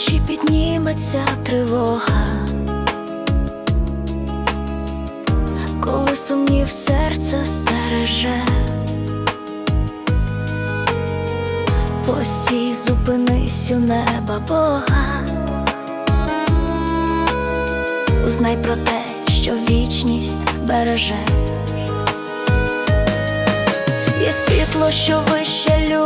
душі підніметься тривога, коли сумнів серця стереже, постій, зупинись у неба Бога, узнай про те, що вічність береже. Є світло, що вище людської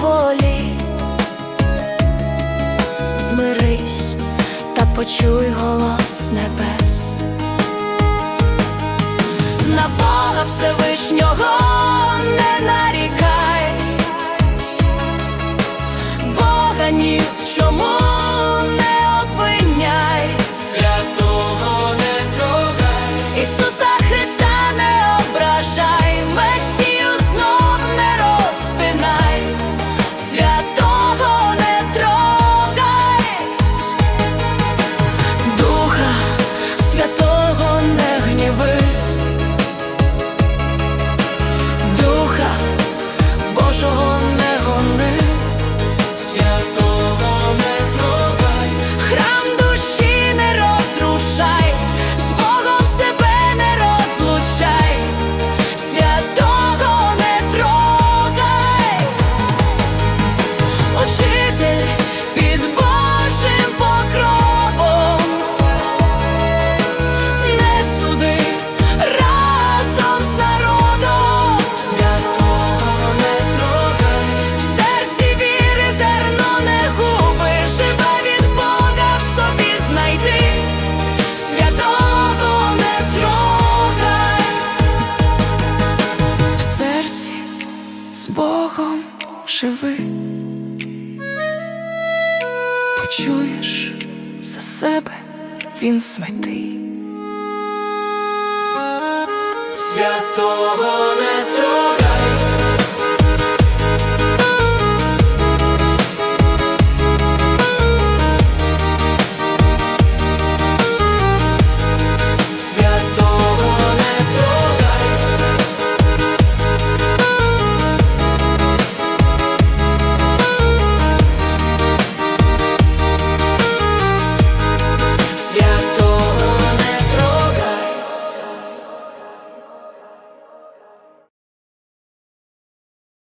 волі, змирись та почуй голос небес. На Бога Всевишнього не нарікай, Бога ні в чому з Богом живи, почуєш за себе він святий. святого не трогай.